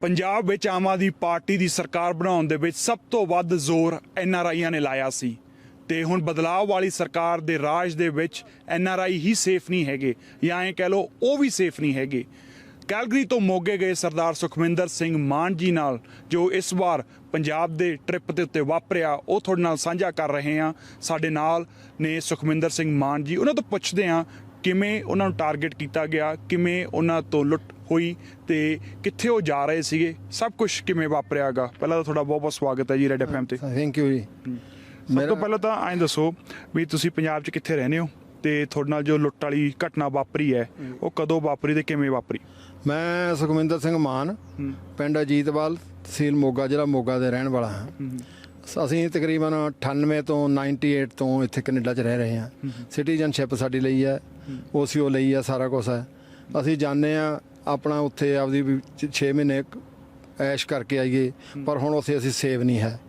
ਪੰਜਾਬ ਵਿੱਚ ਆਮ ਆਦਮੀ ਪਾਰਟੀ ਦੀ ਸਰਕਾਰ ਬਣਾਉਣ ਦੇ ਵਿੱਚ ਸਭ ਤੋਂ ਵੱਧ ਜ਼ੋਰ ਐੱਨ ਆਰ ਆਈਆਂ ਨੇ ਲਾਇਆ ਸੀ। ਤੇ ਹੁਣ ਬਦਲਾਅ ਵਾਲੀ ਸਰਕਾਰ ਦੇ ਰਾਜ ਦੇ ਵਿੱਚ ਐੱਨ ਆਰ ਆਈ ਹੀ ਸੇਫ ਨਹੀਂ ਹੈਗੇ, ਜਾਂ ਐਂ ਕਹਿ ਲਓ ਉਹ ਵੀ ਸੇਫ ਨਹੀਂ ਹੈਗੇ। ਕੈਲਗਰੀ ਤੋਂ ਮੋਗੇ ਗਏ ਸਰਦਾਰ ਸੁਖਵਿੰਦਰ ਸਿੰਘ ਮਾਨ ਜੀ ਨਾਲ ਜੋ ਇਸ ਵਾਰ ਪੰਜਾਬ ਦੇ ਟ੍ਰਿਪ ਦੇ ਉੱਤੇ ਵਾਪਰਿਆ, ਉਹ ਤੁਹਾਡੇ ਨਾਲ ਸਾਂਝਾ ਕਰ ਰਹੇ ਹਾਂ। ਸਾਡੇ ਨਾਲ ਨੇ ਸੁਖਵਿੰਦਰ ਸਿੰਘ ਮਾਨ ਜੀ, ਉਹਨਾਂ ਤੋਂ ਪੁੱਛਦੇ ਹਾਂ ਕਿਵੇਂ ਉਹਨਾਂ ਨੂੰ ਟਾਰਗੇਟ ਕੀਤਾ ਗਿਆ ਕਿਵੇਂ ਉਹਨਾਂ ਤੋਂ ਲੁੱਟ ਹੋਈ ਤੇ ਕਿੱਥੇ ਉਹ ਜਾ ਰਹੇ ਸੀਗੇ ਸਭ ਕੁਝ ਕਿਵੇਂ ਵਾਪਰਿਆਗਾ ਪਹਿਲਾਂ ਤਾਂ ਤੁਹਾਡਾ ਬਹੁਤ ਬਹੁਤ ਸਵਾਗਤ ਹੈ ਜੀ ਰੈਡ ਐਫਐਮ ਤੇ। ਥੈਂਕ ਯੂ ਜੀ। ਸਭ ਤੋਂ ਪਹਿਲਾਂ ਤਾਂ ਐਂ ਦੱਸੋ ਵੀ ਤੁਸੀਂ ਪੰਜਾਬ 'ਚ ਕਿੱਥੇ ਰਹਿੰਦੇ ਹੋ ਤੇ ਤੁਹਾਡੇ ਨਾਲ ਜੋ ਲੁੱਟ ਵਾਲੀ ਘਟਨਾ ਵਾਪਰੀ ਹੈ ਉਹ ਕਦੋਂ ਵਾਪਰੀ ਤੇ ਕਿਵੇਂ ਵਾਪਰੀ? ਮੈਂ ਸੁਖਮਿੰਦਰ ਸਿੰਘ ਮਾਨ ਪਿੰਡ ਅਜੀਤਵਾਲ ਤਹਿਸੀਲ ਮੋਗਾ ਜ਼ਿਲ੍ਹਾ ਮੋਗਾ ਦੇ ਰਹਿਣ ਵਾਲਾ ਹਾਂ। ਅਸੀਂ ਤਕਰੀਬਨ 98 ਤੋਂ 98 ਤੋਂ ਇੱਥੇ ਕੈਨੇਡਾ 'ਚ ਰਹਿ ਰਹੇ ਹਾਂ। ਸਿਟੀਜ਼ਨਸ਼ਿਪ ਸਾਡੀ ਲਈ ਹੈ। ਓਸੀਓ ਲਈ ਹੈ ਸਾਰਾ ਕੁਝ ਹੈ। ਅਸੀਂ ਜਾਣਦੇ ਆ ਆਪਣਾ ਉੱਥੇ ਆਪਦੀ 6 ਮਹੀਨੇ ਐਸ਼ ਕਰਕੇ ਆਈਏ ਪਰ ਹੁਣ ਉੱਥੇ ਅਸੀਂ ਸੇਵ ਨਹੀਂ ਹੈ।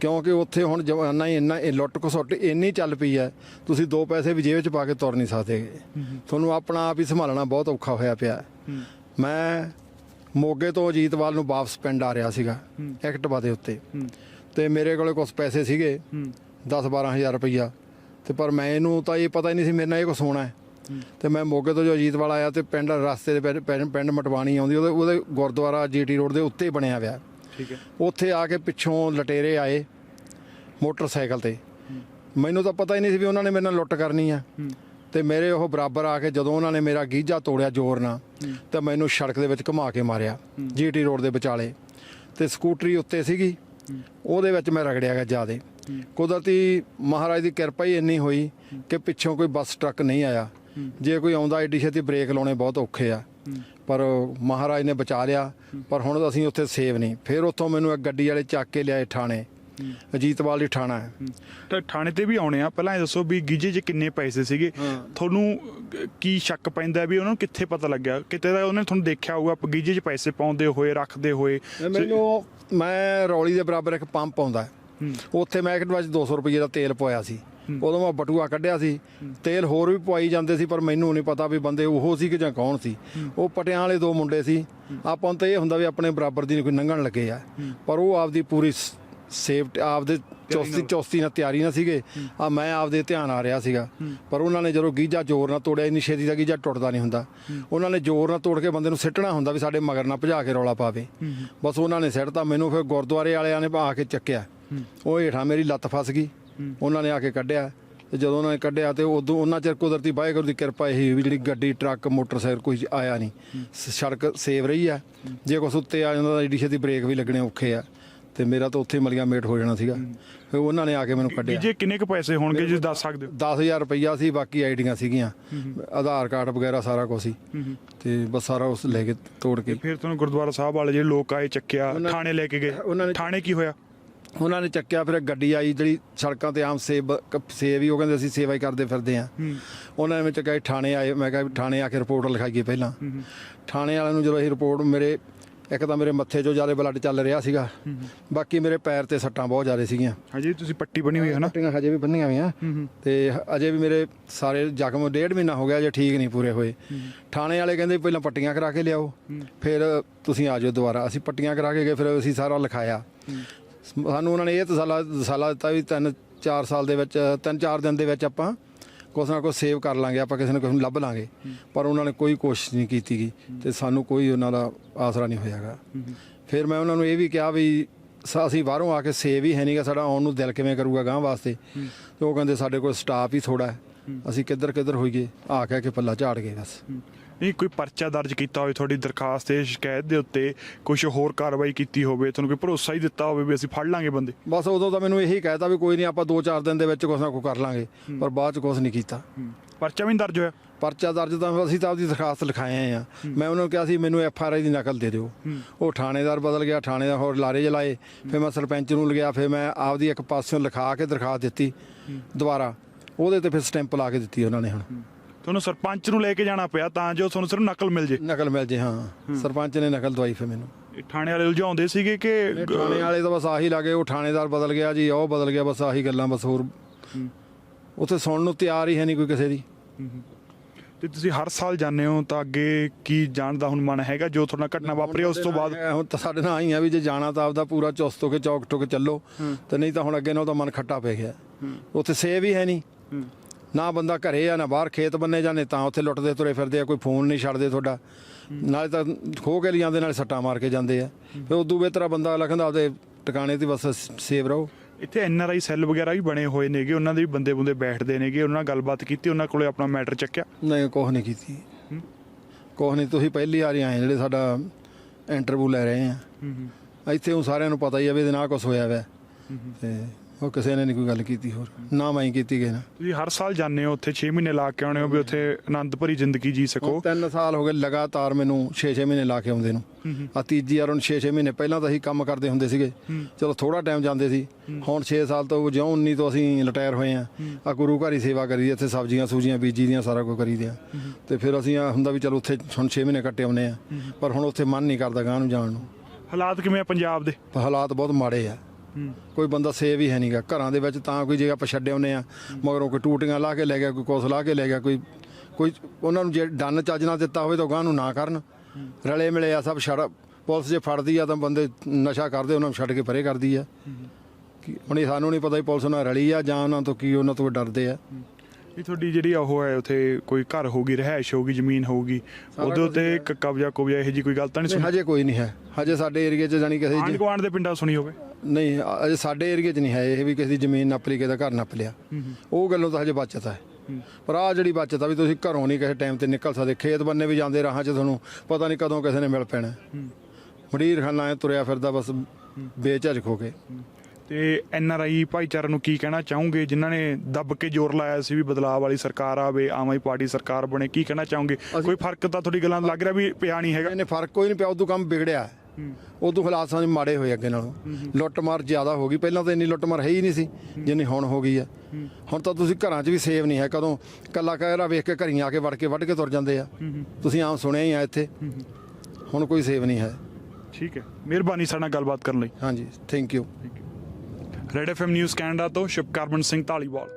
ਕਿਉਂਕਿ ਉੱਥੇ ਹੁਣ ਜਮਾਨਾ ਹੀ ਇੰਨਾ ਇਹ ਲੁੱਟ ਖਸੁੱਟ ਇੰਨੀ ਚੱਲ ਪਈ ਹੈ ਤੁਸੀਂ ਦੋ ਪੈਸੇ ਵੀ ਜੇਬ 'ਚ ਪਾ ਕੇ ਤੁਰ ਨਹੀਂ ਸਕਦੇ। ਤੁਹਾਨੂੰ ਆਪਣਾ ਆਪ ਹੀ ਸੰਭਾਲਣਾ ਬਹੁਤ ਔਖਾ ਹੋਇਆ ਪਿਆ। ਮੈਂ ਮੋਗੇ ਤੋਂ ਅਜੀਤਵਾਲ ਨੂੰ ਵਾਪਸ ਪਿੰਡ ਆ ਰਿਹਾ ਸੀਗਾ ਐਕਟਿਵਾ ਦੇ ਉੱਤੇ। ਤੇ ਮੇਰੇ ਕੋਲੇ ਕੁਝ ਪੈਸੇ ਸੀਗੇ 10 12000 ਰੁਪਈਆ। ਤੇ ਪਰ ਮੈਂ ਇਹਨੂੰ ਤਾਂ ਇਹ ਪਤਾ ਹੀ ਨਹੀਂ ਸੀ ਮੇਰੇ ਨਾਲ ਇਹ ਕੁਛ ਹੋਣਾ ਹੈ। ਤੇ ਮੈਂ ਮੋਗੇ ਤੋਂ ਜੋ ਅਜੀਤਵਾਲ ਆਇਆ ਤੇ ਪਿੰਡ ਰਸਤੇ ਦੇ ਪਿੰਡ- ਮਟਵਾਣੀ ਆਉਂਦੀ ਉਹਦੇ ਉਹਦੇ ਗੁਰਦੁਆਰਾ ਜੀਟੀ ਰੋਡ ਦੇ ਉੱਤੇ ਬਣਿਆ ਹੋਇਆ। ਠੀਕ ਹੈ। ਉੱਥੇ ਆ ਕੇ ਪਿੱਛੋਂ ਲਟੇਰੇ ਆਏ ਮੋਟਰਸਾਈਕਲ ਤੇ। ਮੈਨੂੰ ਤਾਂ ਪਤਾ ਹੀ ਨਹੀਂ ਸੀ ਵੀ ਉਹਨਾਂ ਨੇ ਮੇਰੇ ਨਾਲ ਲੁੱਟ ਕਰਨੀ ਆ। ਤੇ ਮੇਰੇ ਉਹ ਬਰਾਬਰ ਆ ਕੇ ਜਦੋਂ ਉਹਨਾਂ ਨੇ ਮੇਰਾ ਗੀਜਾ ਤੋੜਿਆ ਜ਼ੋਰ ਨਾਲ ਤੇ ਮੈਨੂੰ ਸੜਕ ਦੇ ਵਿੱਚ ਘੁਮਾ ਕੇ ਮਾਰਿਆ ਜੀਟੀ ਰੋਡ ਦੇ ਵਿਚਾਲੇ। ਤੇ ਸਕੂਟਰੀ ਉੱਤੇ ਸੀਗੀ। ਉਹਦੇ ਵਿੱਚ ਮੈਂ ਰਗੜਿਆ ਗਿਆ ਜਿਆਦੇ। ਕੁਦਰਤੀ ਮਹਾਰਾਜ ਦੀ ਕਿਰਪਾ ਹੀ ਇੰਨੀ ਹੋਈ ਕਿ ਪਿੱਛੋਂ ਕੋਈ ਬੱਸ ਟਰੱਕ ਨਹੀਂ ਆਇਆ। ਜੇ ਕੋਈ ਆਉਂਦਾ, ਏਡੀ ਛੇਤੀ ਬ੍ਰੇਕ ਲਾਉਣੇ ਬਹੁਤ ਔਖੇ ਆ। ਪਰ ਮਹਾਰਾਜ ਨੇ ਬਚਾ ਲਿਆ। ਪਰ ਹੁਣ ਅਸੀਂ ਉੱਥੇ ਸੇਵ ਨਹੀਂ। ਫਿਰ ਉੱਥੋਂ ਮੈਨੂੰ ਇੱਕ ਗੱਡੀ ਵਾਲੇ ਚੱਕ ਕੇ ਲਿਆਏ ਥਾਣੇ। ਅਜੀਤਵਾਲ ਥਾਣਾ ਹੈ। ਤਾਂ ਥਾਣੇ ਤੇ ਵੀ ਆਉਣੇ ਆ। ਪਹਿਲਾਂ ਇਹ ਦੱਸੋ ਵੀ ਗੀਜੇ 'ਚ ਕਿੰਨੇ ਪੈਸੇ ਸੀਗੇ। ਤੁਹਾਨੂੰ ਕੀ ਸ਼ੱਕ ਪੈਂਦਾ ਵੀ ਉਹਨਾਂ ਨੂੰ ਕਿੱਥੇ ਪਤਾ ਲੱਗਿਆ? ਕਿਤੇ ਦਾ ਉਹਨੇ ਤੁਹਾਨੂੰ ਦੇਖਿਆ ਹੋਊਗਾ ਗੀਜੇ 'ਚ ਪੈਸੇ ਪਾਉਂਦੇ ਹੋਏ ਰੱਖਦੇ ਹੋਏ। ਮੈਨੂੰ ਮੈਂ ਰੌਲੀ ਦੇ ਬਰਾਬਰ ਇੱਕ ਪੰਪ ਆਉਂਦਾ। ਉੱਥੇ ਮੈਂ ਇੱਕ ਵਾਰ 200 ਰੁਪਏ ਦਾ ਤੇਲ ਪਵਾਇਆ ਸੀ। ਉਦੋਂ ਮੈਂ ਬਟੂਆ ਕੱਢਿਆ ਸੀ। ਤੇਲ ਹੋਰ ਵੀ ਪਵਾਈ ਜਾਂਦੇ ਸੀ ਪਰ ਮੈਨੂੰ ਨਹੀਂ ਪਤਾ ਵੀ ਬੰਦੇ ਉਹ ਸੀ ਕਿ ਜਾਂ ਕੌਣ ਸੀ। ਉਹ ਪਟਿਆਂ ਵਾਲੇ ਦੋ ਮੁੰਡੇ ਸੀ। ਆਪਾਂ ਨੂੰ ਤਾਂ ਇਹ ਹੁੰਦਾ ਵੀ ਆਪਣੇ ਬਰਾਬਰ ਦੀ ਕੋਈ ਲੰਘਣ ਲੱਗੇ ਆ। ਪਰ ਉਹ ਆਪਦੀ ਪੂਰੀ ਸੇਫਟੀ ਆਪਦੇ ਚੌਸਤੀ ਚੌਸਤੀ ਨਾਲ। ਤਿਆਰੀ ਨਾਲ ਸੀਗੇ। ਆ ਮੈਂ ਆਪਦੇ ਧਿਆਨ ਆ ਰਿਹਾ ਸੀਗਾ। ਪਰ ਉਹਨਾਂ ਨੇ ਜਦੋਂ ਗੀਜਾ ਜ਼ੋਰ ਨਾਲ ਤੋੜਿਆ ਇੰਨੀ ਛੇਤੀ ਦਾ ਗੀਜਾ ਟੁੱਟਦਾ ਨਹੀਂ ਹੁੰਦਾ। ਉਹਨਾਂ ਨੇ ਜ਼ੋਰ ਨਾਲ ਤੋੜ ਕੇ ਬੰਦੇ ਨੂੰ ਸਿੱਟਣਾ ਹੁੰਦਾ ਵੀ ਸਾਡੇ ਮਗਰ ਨਾ ਭਜਾ ਕੇ ਰੌਲਾ ਪਾਵੇ। ਬਸ ਉਹਨਾਂ ਨੇ ਸਿੱਟਤਾ ਮੈਨੂੰ ਫਿਰ ਗੁਰਦੁਆਰੇ ਵਾਲਿਆਂ ਨੇ ਆ ਕੇ ਚੱਕਿਆ। ਉਹ ਹੇਠਾਂ ਮੇਰੀ ਲੱਤ ਫਸ ਗਈ। ਉਹਨਾਂ ਨੇ ਆ ਕੇ ਕੱਢਿਆ। ਤੇ ਜਦੋਂ ਉਹਨਾਂ ਨੇ ਕੱਢਿਆ ਤੇ ਉਦੋਂ ਉਹਨਾਂ ਚਿਰ ਕੁਦਰਤੀ ਵਾਹਿਗੁਰੂ ਦੀ ਕਿਰਪਾ ਇਹ ਵੀ ਜਿਹੜੀ ਗੱਡੀ ਟਰੱਕ ਮੋਟਰਸਾਈਕਲ ਕੋਈ ਆਇਆ ਨਹੀਂ। ਸੜਕ ਸੇਵ ਰਹੀ ਆ। ਜੇ ਕੁਛ ਉੱਤੇ ਆ ਜਾਂਦਾ ਤਾਂ ਏਡੀ ਛੇਤੀ ਬ੍ਰੇਕ ਵੀ ਲੱਗਣੇ ਔਖੇ ਆ। ਤੇ ਮੇਰਾ ਤਾਂ ਉੱਥੇ ਮਲੀਆਂ ਮੇਟ ਹੋ ਜਾਣਾ ਸੀਗਾ। ਫਿਰ ਉਹਨਾਂ ਨੇ ਆ ਕੇ ਮੈਨੂੰ ਕੱਢਿਆ। ਗੀਜੇ ਕਿੰਨੇ ਕੁ ਪੈਸੇ ਹੋਣਗੇ ਜੀ ਦੱਸ ਸਕਦੇ ਹੋ? 10000 ਰੁਪਈਆ ਸੀ ਬਾਕੀ ਆਈਡੀਆਂ ਸੀਗੀਆਂ। ਆਧਾਰ ਕਾਰਡ ਵਗੈਰਾ ਸਾਰਾ ਕੁਝ ਸੀ। ਤੇ ਬਸ ਸਾਰਾ ਉਸ ਲੈ ਕੇ ਤੋੜ ਕੇ। ਫਿਰ ਤੁਹਾਨੂੰ ਗੁਰਦੁਆਰਾ ਸਾਹਿਬ ਵਾਲੇ ਜਿਹੜੇ ਲੋਕ ਆਏ ਚੱਕਿਆ ਥਾਣੇ ਲੈ ਕੇ ਗਏ। ਉਹਨਾਂ ਨੇ- ਥਾਣੇ ਕੀ ਹੋਇਆ? ਉਹਨਾਂ ਨੇ ਚੱਕਿਆ ਫਿਰ ਗੱਡੀ ਆਈ ਜਿਹੜੀ ਸੜਕਾਂ ਤੇ ਆਮ ਕ- ਸੇਬ ਹੀ ਉਹ ਕਹਿੰਦੇ ਅਸੀਂ ਸੇਵਾ ਹੀ ਕਰਦੇ ਫਿਰਦੇ ਆ ਉਹਨਾਂ ਨੇ ਵਿੱਚ ਕਹੇ ਥਾਣੇ ਆਏ। ਮੈਂ ਕਿਹਾ ਥਾਣੇ ਆ ਕੇ ਰਿਪੋਰਟ ਲਿਖਾਈਏ ਪਹਿਲਾਂ। ਥਾਣੇ ਵਾਲਿਆਂ ਨੂੰ ਜਦੋਂ ਇਹ ਰਿਪੋਰਟ ਮੇਰੇ ਇੱਕ ਤਾਂ ਮੇਰੇ ਮੱਥੇ 'ਚੋਂ ਜ਼ਿਆਦਾ ਬਲੱਡ ਚੱਲ ਰਿਹਾ ਸੀਗਾ। ਬਾਕੀ ਮੇਰੇ ਪੈਰ ਤੇ ਸੱਟਾਂ ਬਹੁਤ ਜ਼ਿਆਦਾ ਸੀਗੀਆਂ। ਹਾਂਜੀ ਤੁਸੀਂ ਪੱਟੀ ਬਣੀ ਹੋਈ ਹੈ ਨਾ ਪੱਟੀਆਂ ਹਜੇ ਵੀ ਬੰਨੀਆਂ ਹੋਈਆਂ। ਤੇ ਅਜੇ ਵੀ ਮੇਰੇ ਸਾਰੇ ਜ਼ਖਮ ਡੇਢ ਮਹੀਨਾ ਹੋ ਗਿਆ ਜੇ ਠੀਕ ਨਹੀਂ ਪੂਰੇ ਹੋਏ। ਥਾਣੇ ਵਾਲੇ ਕਹਿੰਦੇ ਪਹਿਲਾਂ ਪੱਟੀਆਂ ਕਰਾ ਕੇ ਲਿਆਓ। ਫਿਰ ਤੁਸੀਂ ਆ ਜਾਓ ਦੁਬਾਰਾ। ਅਸੀਂ ਪੱਟੀਆਂ ਕਰਾ ਕੇ ਗਏ ਫਿਰ ਅਸੀਂ ਸਾਰਾ ਲਿਖਾਇਆ। ਸਾਨੂੰ ਉਹਨਾਂ ਨੇ ਇਹ ਤਸੱਲਾ ਤਸੱਲਾ ਦਿੱਤਾ ਵੀ ਤਿੰਨ ਚਾਰ ਸਾਲ ਦੇ ਵਿੱਚ ਤਿੰਨ ਚਾਰ ਦਿਨ ਦੇ ਵਿੱਚ ਆਪਾਂ ਕੁਛ ਨਾ ਕੁਛ ਸੇਵ ਕਰ ਲਾਂਗੇ ਆਪਾਂ ਕਿਸੇ ਨੂੰ ਕਿਸੇ ਨੂੰ ਲੱਭ ਲਾਂਗੇ। ਪਰ ਉਹਨਾਂ ਨੇ ਕੋਈ ਕੋਸ਼ਿਸ਼ ਨਹੀਂ ਕੀਤੀ ਗੀ ਤੇ ਸਾਨੂੰ ਕੋਈ ਉਹਨਾਂ ਦਾ ਆਸਰਾ ਨਹੀਂ ਹੋਇਆਗਾ ਫਿਰ ਮੈਂ ਉਹਨਾਂ ਨੂੰ ਇਹ ਵੀ ਕਿਹਾ ਵੀ ਸ- ਅਸੀਂ ਬਾਹਰੋਂ ਆ ਕੇ ਸੇਵ ਹੀ ਹੈ ਨਹੀਂਗਾ ਸਾਡਾ ਆਉਣ ਨੂੰ ਦਿਲ ਕਿਵੇਂ ਕਰੂਗਾ ਗਾਂ ਵਾਸਤੇ। ਤੇ ਉਹ ਕਹਿੰਦੇ ਸਾਡੇ ਕੋਲ ਸਟਾਫ ਹੀ ਥੋੜਾ ਹੈ। ਅਸੀਂ ਕਿੱਧਰ ਕਿੱਧਰ ਹੋਈਏ ਆ ਕਹਿ ਕੇ ਪੱਲਾ ਝਾੜ ਗਏ ਬਸ। ਨਹੀਂ ਕੋਈ ਪਰਚਾ ਦਰਜ ਕੀਤਾ ਹੋਵੇ ਤੁਹਾਡੀ ਦਰਖਾਸਤ ਤੇ ਸ਼ਿਕਾਇਤ ਦੇ ਉੱਤੇ ਕੁਝ ਹੋਰ ਕਾਰਵਾਈ ਕੀਤੀ ਹੋਵੇ ਤੁਹਾਨੂੰ ਕੋਈ ਭਰੋਸਾ ਹੀ ਦਿੱਤਾ ਹੋਵੇ ਵੀ ਅਸੀਂ ਫੜ ਲਾਂਗੇ ਬੰਦੇ? ਬਸ ਉਦੋਂ ਤਾਂ ਮੈਨੂੰ ਇਹੀ ਕਹਿਤਾ ਵੀ ਕੋਈ ਨਹੀਂ ਆਪਾਂ 2-4 ਦਿਨ ਦੇ ਵਿੱਚ ਕੁਛ ਨਾ ਕੁਛ ਕਰ ਲਾਂਗੇ ਪਰ ਬਾਅਦ ਚ ਕੁਛ ਨਹੀਂ ਕੀਤਾ। ਪਰਚਾ ਵੀ ਨਹੀਂ ਦਰਜ ਹੋਇਆ? ਪਰਚਾ ਦਰਜ ਤਾਂ ਅਸੀਂ ਤਾਂ ਆਪਦੀ ਦਰਖਾਸਤ ਲਿਖਾਏ ਆ ਮੈਂ ਉਹਨਾਂ ਨੂੰ ਕਿਹਾ ਸੀ ਮੈਨੂੰ ਐਫ ਆਰ ਆਈ ਦੀ ਨਕਲ ਦੇ ਦਿਓ। ਉਹ ਥਾਣੇਦਾਰ ਬਦਲ ਗਿਆ ਥਾਣੇ ਦਾ ਹੋਰ ਲਾਰੇ ਜਲਾਏ ਫਿਰ ਮੈਂ ਸਰਪੰਚ ਨੂੰ ਲਗਿਆ ਫਿਰ ਮੈਂ ਆਪਦੀ ਇੱਕ ਪਾਸਿਓਂ ਲਿਖਾ ਕੇ ਦਰਖਾਸਤ ਦਿੱਤੀ ਦੁਬਾਰਾ। ਉਹਦੇ ਤੇ ਫਿਰ ਸਟੈਂਪ ਲਾ ਕੇ ਦਿੱਤੀ ਉਹਨਾਂ ਨੇ ਹੁਣ। ਤੁਹਾਨੂੰ ਸਰਪੰਚ ਨੂੰ ਲੈ ਕੇ ਜਾਣਾ ਪਿਆ ਤਾਂ ਜੋ ਤੁਹਾਨੂੰ ਸਿਰਫ ਨਕਲ ਮਿਲ ਜੇ। ਨਕਲ ਮਿਲ ਜੇ ਹਾਂ। ਸਰਪੰਚ ਨੇ ਨਕਲ ਦਵਾਈ ਫਿਰ ਮੈਨੂੰ। ਇਹ ਥਾਣੇ ਵਾਲੇ ਉਲਝਾਉਂਦੇ ਸੀਗੇ ਕਿ ਇਹ ਥਾਣੇ ਵਾਲੇ ਤਾਂ ਬਸ ਆਹੀ ਲੱਗੇ ਉਹ ਥਾਣੇਦਾਰ ਬਦਲ ਗਿਆ ਜੀ ਉਹ ਬਦਲ ਗਿਆ ਬਸ ਆਹੀ ਗੱਲਾਂ ਬਸ ਹੋਰ। ਉੱਥੇ ਸੁਣਨ ਨੂੰ ਤਿਆਰ ਹੀ ਹੈ ਨਹੀਂ ਕੋਈ ਕਿਸੇ ਦੀ। ਤੇ ਤੁਸੀਂ ਹਰ ਸਾਲ ਜਾਂਦੇ ਹੋ ਤਾਂ ਅੱਗੇ ਕੀ ਜਾਣ ਦਾ ਹੁਣ ਮਨ ਹੈਗਾ? ਜੋ ਤੁਹਾਡਾ ਘਟਨਾ ਵਾਪਰੀ ਉਸ ਤੋਂ ਬਾਅਦ ਹੁਣ ਤਾਂ ਸਾਡੇ ਨਾਲ ਆਈ ਆ ਵੀ ਜੇ ਜਾਣਾ ਤਾਂ ਆਪਦਾ ਪੂਰਾ ਚੁਸਤ ਹੋ ਕੇ ਚੌਕ ਟੁਕ ਚੱਲੋ ਤੇ ਨਹੀਂ ਤਾਂ ਹੁਣ ਅੱਗੇ ਨਾਲ ਤਾਂ ਮਨ ਖੱਟਾ ਪੈ ਗਿਆ। ਉੱਥੇ ਸੇਵ ਹੀ ਹੈ ਨਹੀਂ। ਨਾ ਬੰਦਾ ਘਰੇ ਆ ਨਾ ਬਾਹਰ ਖੇਤ ਬੰਨੇ ਜਾਂਦੇ ਤਾਂ ਉੱਥੇ ਲੁੱਟਦੇ ਤੁਰੇ ਫਿਰਦੇ ਆ ਕੋਈ ਫੋਨ ਨਹੀਂ ਛੱਡਦੇ ਤੁਹਾਡਾ। ਨਾਲੇ ਤਾਂ ਖੋ ਕੇ ਲਿਆਂਦੇ ਨਾਲੇ ਸੱਟਾਂ ਮਾਰ ਕੇ ਜਾਂਦੇ ਆ। ਫਿਰ ਉਦੋਂ ਬਿਹਤਰ ਬੰਦਾ ਲਖੰਦਾ ਆਪਦੇ ਟਿਕਾਣੇ ਤੇ ਬਸ ਸੇਵ ਰਹੋ। ਇੱਥੇ ਐਨ ਆਰ ਆਈ ਸੈੱਲ ਵਗੈਰਾ ਵੀ ਬਣੇ ਹੋਏ ਨੇਗੇ ਉਹਨਾਂ ਦੇ ਵੀ ਬੰਦੇ ਬੁੰਦੇ ਬੈਠਦੇ ਨੇਗੇ ਉਹਨਾਂ ਨਾਲ ਗੱਲਬਾਤ ਕੀਤੀ ਉਹਨਾਂ ਕੋਲੇ ਆਪਣਾ ਮੈਟਰ ਚੱਕਿਆ? ਨਹੀਂ ਕੁਛ ਨਹੀਂ ਕੀਤੀ। ਕੁਛ ਨਹੀਂ ਤੁਸੀਂ ਪਹਿਲੀ ਵਾਰੀ ਆਏ ਜਿਹੜੇ ਸਾਡਾ ਇੰਟਰਵਿਊ ਲੈ ਰਹੇ ਆ। ਇੱਥੇ ਉਹ ਸਾਰਿਆਂ ਨੂੰ ਪਤਾ ਹੀ ਆ ਵੀ ਇਹਦੇ ਨਾਲ ਕੁਛ ਹੋਇਆ ਵੈ। ਤੇ ਉਹ ਕਿਸੇ ਨੇ ਨਹੀਂ ਕੋਈ ਗੱਲ ਕੀਤੀ ਹੋਰ। ਨਾ ਮੈਂ ਕੀਤੀ ਗਏ ਨਾ ਤੁਸੀਂ ਹਰ ਸਾਲ ਜਾਂਦੇ ਹੋ ਉੱਥੇ 6 ਮਹੀਨੇ ਲਾ ਕੇ ਆਉਣੇ ਹੋ ਵੀ ਉੱਥੇ ਆਨੰਦ ਭਰੀ ਜ਼ਿੰਦਗੀ ਜੀ ਸਕੋ। ਤਿੰਨ ਸਾਲ ਹੋ ਗਏ ਲਗਾਤਾਰ ਮੈਨੂੰ 6-6 ਮਹੀਨੇ ਲਾ ਕੇ ਆਉਂਦੇ ਨੂੰ। ਆ ਤੀਜੀ ਵਾਰ ਹੁਣ 6-6 ਮਹੀਨੇ ਪਹਿਲਾਂ ਤਾਂ ਅਸੀਂ ਕੰਮ ਕਰਦੇ ਹੁੰਦੇ ਸੀਗੇ। ਚਲੋ ਥੋੜਾ ਟਾਈਮ ਜਾਂਦੇ ਸੀ। ਹੁਣ 6 ਸਾਲ ਤੋਂ ਜਿਉਂ 19 ਤੋਂ ਅਸੀਂ ਰਿਟਾਇਰ ਹੋਏ ਆ ਆ ਗੁਰੂ ਘਰ ਹੀ ਸੇਵਾ ਕਰੀ ਇੱਥੇ ਸਬਜ਼ੀਆਂ ਸੂਜੀਆਂ ਬੀਜੀ ਦੀਆਂ ਸਾਰਾ ਕੁਝ ਕਰੀ ਦਿਆ। ਤੇ ਫਿਰ ਅਸੀਂ ਆ ਹੁੰਦਾ ਵੀ ਚਲੋ ਉੱਥੇ ਹੁਣ 6 ਮਹੀਨੇ ਕੱਟੇ ਆਉਨੇ ਆ ਪਰ ਹੁਣ ਉੱਥੇ ਮਨ ਨਹੀਂ ਕਰਦਾ ਗਾਂ ਨੂੰ ਜਾਣ ਨੂੰ। ਹਾਲਾਤ ਕਿਵੇਂ ਆ ਪੰਜਾਬ ਦੇ? ਹਾਲਾਤ ਬਹੁਤ ਮਾੜੇ ਆ। ਕੋਈ ਬੰਦਾ ਸੇਵ ਹੀ ਹੈ ਨਹੀਂਗਾ ਘਰਾਂ ਦੇ ਵਿੱਚ ਤਾਂ ਕੋਈ ਜੇ ਆਪਾਂ ਛੱਡੇ ਆਉਨੇ ਆ ਮਗਰੋਂ ਕੋਈ ਟੂਟੀਆਂ ਲਾ ਕੇ ਲੈ ਗਿਆ ਕੋਈ ਕੁਛ ਲਾ ਕੇ ਲੈ ਗਿਆ ਕੋਈ ਕੋਈ ਉਹਨਾਂ ਨੂੰ ਜੇ ਡੰਨ ਚੱਜ ਨਾਲ ਦਿੱਤਾ ਹੋਵੇ ਤਾਂ ਗਾਂ ਨੂੰ ਨਾ ਕਰਨ। ਰਲੇ ਮਿਲੇ ਆ ਸਭ ਛੜ ਪੁਲਿਸ ਜੇ ਫੜਦੀ ਆ ਤਾਂ ਬੰਦੇ ਨਸ਼ਾ ਕਰਦੇ ਉਹਨਾਂ ਨੂੰ ਛੱਡ ਕੇ ਪਰੇ ਕਰਦੀ ਆ। ਕੀ- ਹੁਣ ਇਹ ਸਾਨੂੰ ਨਹੀਂ ਪਤਾ ਵੀ ਪੁਲਿਸ ਨਾਲ ਰਲੀ ਆ ਜਾਂ ਉਹਨਾਂ ਤੋਂ ਕੀ ਉਹਨਾਂ ਤੋਂ ਡਰਦੇ ਆ। ਵੀ ਤੁਹਾਡੀ ਜਿਹੜੀ ਉਹ ਹੈ ਉਥੇ ਕੋਈ ਘਰ ਹੋਗੀ ਰਹਿائش ਹੋਗੀ ਜ਼ਮੀਨ ਹੋਗੀ ਉਹਦੇ ਉਤੇ ਕ- ਕਬਜ਼ਾ ਕਬਜ਼ਾ ਇਹੋ ਜੀ ਕੋਈ ਗੱਲ ਨਹੀਂ ਸੁਣੀ? ਹਜੇ ਕੋਈ ਨਹੀਂ ਹੈ। ਹਜੇ ਸਾਡੇ ਏਰੀਆ 'ਚ ਜਾਣੀ ਕਿਸੇ ਆਂਢ ਦੀ ਦੇ ਪਿੰਡਾਂ ਸੁਣੀ ਹੋਵੇ? ਨਹੀਂ ਅਜੇ ਸਾਡੇ ਏਰੀਆ 'ਚ ਨਹੀਂ ਹੈ ਇਹ ਵੀ ਕਿਸੇ ਦੀ ਜ਼ਮੀਨ ਨੱਪ ਲਈ ਕਿਸੇ ਦਾ ਘਰ ਨੱਪ ਲਿਆ। ਉਹ ਗੱਲੋਂ ਤਾਂ ਹਜੇ ਬਚਤ ਹੈ। ਪਰ ਆ ਜਿਹੜੀ ਬਚਤ ਆ ਵੀ ਤੁਸੀਂ ਘਰੋਂ ਨਹੀਂ ਕਿਸੇ ਟਾਈਮ ਤੇ ਨਿਕਲ ਸਕਦੇ ਖੇਤ ਬੰਨੇ ਵੀ ਜਾਂਦੇ ਰਾਹਾਂ 'ਚ ਤੁਹਾਨੂੰ ਪਤਾ ਨਹੀਂ ਕਦੋਂ ਕਿਸੇ ਨੇ ਮਿਲ ਪੈਣਾ। ਮੰਡੀਰ ਖਾਨਾ ਐ ਤੁਰਿਆ ਫਿਰਦਾ ਬਸ ਬੇਝਿਜਕ ਹੋ ਕੇ। ਤੇ ਐਨ ਆਰ ਆਈ ਭਾਈਚਾਰੇ ਨੂੰ ਕੀ ਕਹਿਣਾ ਚਾਹੋਗੇ? ਜਿਨ੍ਹਾਂ ਨੇ ਦੱਬ ਕੇ ਜ਼ੋਰ ਲਾਇਆ ਸੀ ਵੀ ਬਦਲਾਅ ਵਾਲੀ ਸਰਕਾਰ ਆਵੇ ਆਮ ਆਦਮੀ ਪਾਰਟੀ ਸਰਕਾਰ ਬਣੇ ਕੀ ਕਹਿਣਾ ਚਾਹੋਗੇ? ਕੋਈ ਫ਼ਰਕ ਤਾਂ ਤੁਹਾਡੀ ਗੱਲਾਂ ਲੱਗ ਰਿਹਾ ਵੀ ਪਿਆ ਨਹੀਂ ਹੈਗਾ? ਇਹਨੇ ਫ਼ਰਕ ਕੋਈ ਨਹੀਂ ਪਿਆ। ਉਦੋਂ ਕੰਮ ਵਿਗੜਿਆ। ਉਦੋਂ ਹਾਲਾਤ ਸਮਝ ਮਾੜੇ ਹੋਏ ਅੱਗੇ ਨਾਲੋਂ। ਲੁੱਟ ਮਾਰ ਜ਼ਿਆਦਾ ਹੋ ਗਈ। ਪਹਿਲਾਂ ਤਾਂ ਇੰਨੀ ਲੁੱਟ ਮਾਰ ਹੈ ਹੀ ਨਹੀਂ ਸੀ ਜਿੰਨੀ ਹੁਣ ਹੋ ਗਈ ਆ। ਹੁਣ ਤਾਂ ਤੁਸੀਂ ਘਰਾਂ 'ਚ ਵੀ ਸੇਵ ਨਹੀਂ ਹੈ। ਕਦੋਂ ਕੱਲਾ ਕਹਿਰਾ ਵੇਖ ਕੇ ਘਰੀਆਂ ਆ ਕੇ ਵੜ ਕੇ ਵੱਢ ਕੇ ਤੁਰ ਜਾਂਦੇ ਆ। ਤੁਸੀਂ ਆਮ ਸੁਣਿਆ ਹੀ ਆ ਇੱਥੇ। ਹੁਣ ਕੋਈ ਸੇਵ ਨਹੀਂ ਹੈ। ਠੀਕ ਹੈ। ਮਿਹਰਬਾਨੀ ਸਾਡੇ ਨਾਲ ਗੱਲਬਾਤ ਕਰਨ ਲਈ। ਹਾਂਜੀ। Thank you red FM news Canada ਤੋਂ ਸ਼ਿਵਕਰਮਨ ਸਿੰਘ ਢਾਲੀਵਾਲ